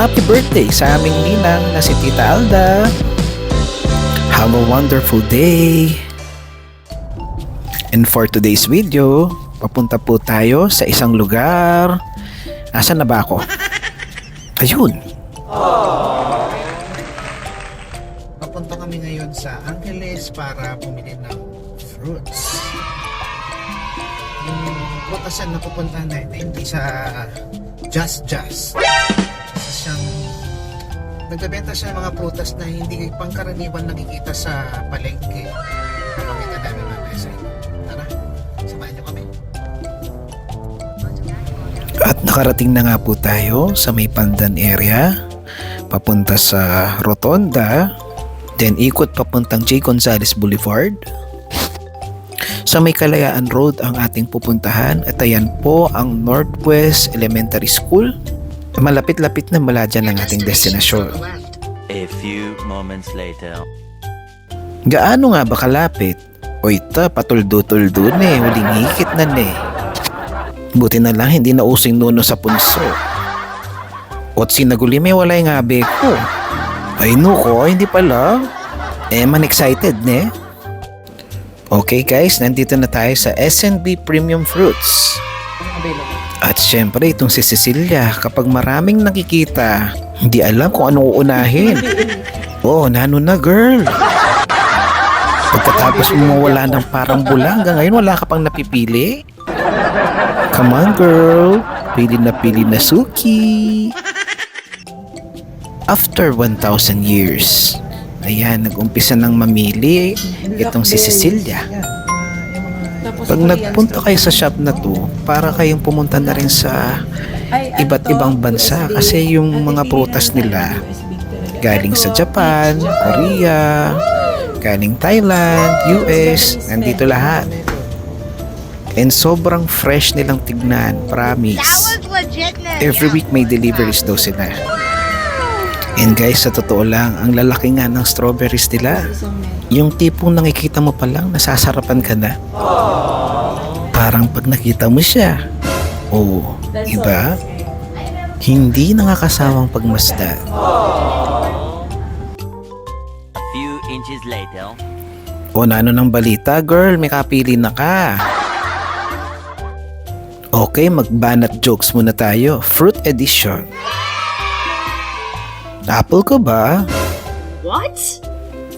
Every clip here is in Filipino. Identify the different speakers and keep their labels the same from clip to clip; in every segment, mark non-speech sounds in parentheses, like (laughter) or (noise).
Speaker 1: happy birthday sa aming ninang na si Tita Alda. Have a wonderful day. And for today's video, papunta po tayo sa isang lugar. Asan na ba ako? Ayun. Papunta kami ngayon sa Angeles para bumili ng fruits. Yung putasan na pupuntahan natin, hindi sa Just Just. Siyang nagbebenta siya ng mga prutas na hindi pangkaraniwan nakikita sa palengke. Papakita namin mamaya sa inyo. Tara, samahan niyo kami. At nakarating na nga po tayo sa may Pandan area. Papunta sa Rotonda. Then ikot papuntang J. Gonzales Boulevard. Sa may Kalayaan Road ang ating pupuntahan at ayan po ang Northwest Elementary School. Malapit-lapit na mula dyan ang ating destinasyon.
Speaker 2: A few moments later.
Speaker 1: Gaano nga ba kalapit? O ita, patuldo-tuldo na eh, huling hikit na na eh. Buti na lang hindi na using nuno sa punso. At sinaguli may walay nga be ko. Ay nuko, hindi pala. Eh man excited ne? Okay guys, nandito na tayo sa SNB Premium Fruits. At syempre itong si Cecilia, kapag maraming nakikita, hindi alam kung anong uunahin. (laughs) Oh, nano na girl. Pagkatapos mo mawala ng parang bula, hanggang ngayon wala ka pang napipili. Come on girl, pili na pili na suki. After 1,000 years, ayan, nag-umpisa ng mamili itong si Cecilia. Pag nagpunta kayo sa shop na to, para kayong pumunta na rin sa iba't ibang bansa. Kasi yung mga prutas nila galing sa Japan, Korea, galing Thailand, US, nandito lahat. And sobrang fresh nilang tignan, promise. Every week may deliveries daw sila. And guys, sa totoo lang, ang lalaki nga ng strawberries nila. Yung tipong nakikita mo pa lang, nasasarapan ka na. Parang pag nakita mo siya, oh, iba? Hindi nakakasawang pagmasdan.
Speaker 2: A few inches later.
Speaker 1: O na ano ng balita, girl, may kapili na ka. Okay, magbanat jokes muna tayo. Fruit edition. Apple ko ba?
Speaker 3: What?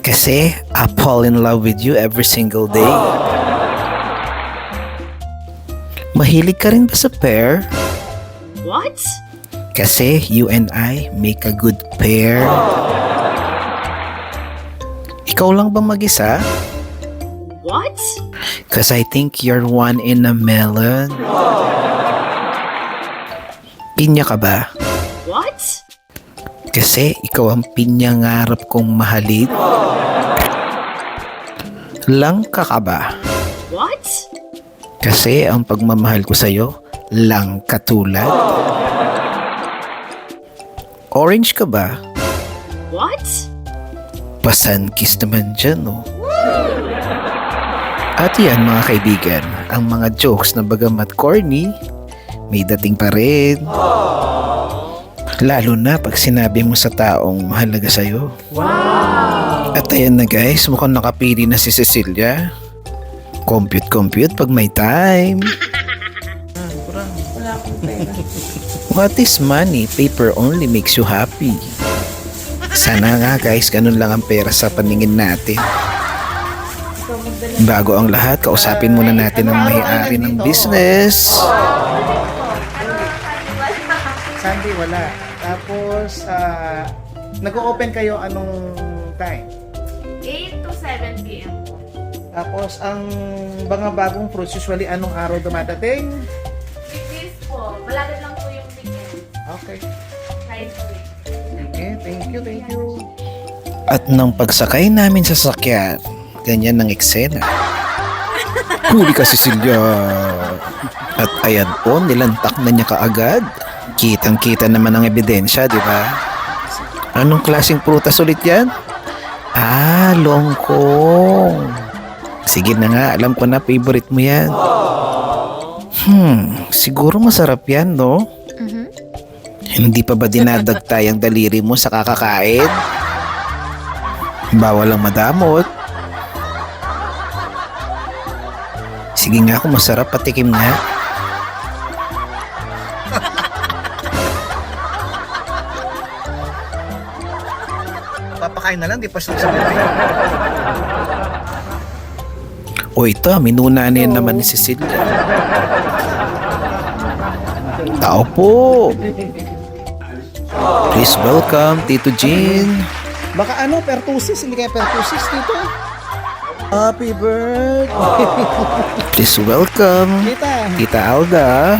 Speaker 1: Kasi I fall in love with you every single day. Mahilig ka rin ba sa pear?
Speaker 3: What?
Speaker 1: Kasi you and I make a good pair. Ikaw lang ba mag-isa?
Speaker 3: What?
Speaker 1: Cause I think you're one in a melon. Pinya ka ba?
Speaker 3: What?
Speaker 1: Kasi ikaw ang pinyangarap kong mahalin. Langka ka ba?
Speaker 3: What?
Speaker 1: Kasi ang pagmamahal ko sa'yo, lang katulad. Orange ka ba?
Speaker 3: What?
Speaker 1: Pasan kiss naman dyan, no? At yan mga kaibigan, ang mga jokes na bagamat corny, may dating pa rin. Lalo na pag sinabi mo sa taong mahalaga sa'yo. At ayan na guys, mukhang nakapili na si Cecilia. Compute, compute pag may time. What is money? Paper only makes you happy. Sana nga guys, ganun lang ang pera sa paningin natin. Bago ang lahat, kausapin muna natin ang may-ari ng business.
Speaker 4: Sunday wala. Tapos, ah, nag-open kayo anong time?
Speaker 5: 8 to 7 p.m. po.
Speaker 4: Tapos, ang mga bagong fruits, usually anong araw dumadating?
Speaker 5: Weekdays po, malapit lang po yung weekend.
Speaker 4: Okay.
Speaker 5: Week.
Speaker 4: Okay, thank you, thank you.
Speaker 1: At nang pagsakay namin sa sakyan, ganyan ang eksena. Huli ka Cecilia! At ayan po, nilantak na niya kaagad. Kitang-kita naman ang ebidensya, di ba? Anong klaseng prutas ulit yan? Ah, longkong. Sige na nga, alam ko na favorite mo yan. Hmm, siguro masarap yan, no? Hindi pa ba dinadagtay ang daliri mo sa kakakain? Bawal ang madamot. Sige nga kung masarap, patikim nga.
Speaker 4: Papakain na lang, di pa sabi.
Speaker 1: O ito, minunanin naman ni Cecilia. Tao po. Please welcome Tito Jean.
Speaker 4: Baka ano, pertusis, hindi kaya pertusis dito. Happy birthday!
Speaker 1: Please welcome
Speaker 4: Tita,
Speaker 1: Tita Alda.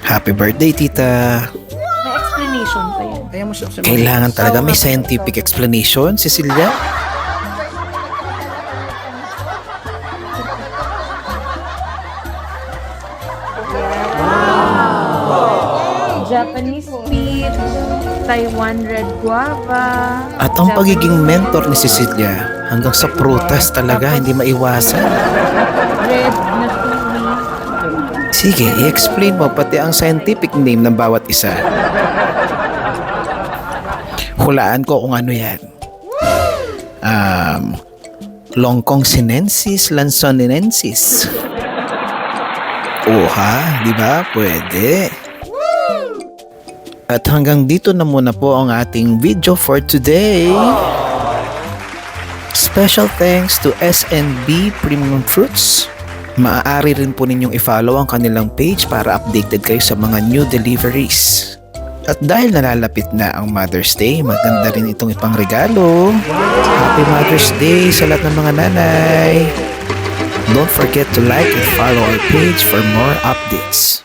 Speaker 1: Happy birthday, Tita.
Speaker 5: May explanation pa yun.
Speaker 4: Kaya mo siya
Speaker 1: Kailangan talaga may scientific explanation, Cecilia.
Speaker 5: Japanese peach, Taiwan red guava.
Speaker 1: At ang
Speaker 5: Japanese
Speaker 1: pagiging mentor ni Cecilia hanggang sa prutas talaga hindi maiwasan.
Speaker 5: red na.
Speaker 1: Sige, i-explain mo pati ang scientific name ng bawat isa. Hulaan ko kung ano yan. Um, Longkong sinensis, lansonensis. Oo ha, di ba? Pwede. At hanggang dito na muna po ang ating video for today. Special thanks to SNB Premium Fruits. Maaari rin po ninyong i-follow ang kanilang page para updated kayo sa mga new deliveries. At dahil nalalapit na ang Mother's Day, maganda rin itong ipang regalo. Happy Mother's Day sa lahat ng mga nanay! Don't forget to like and follow our page for more updates.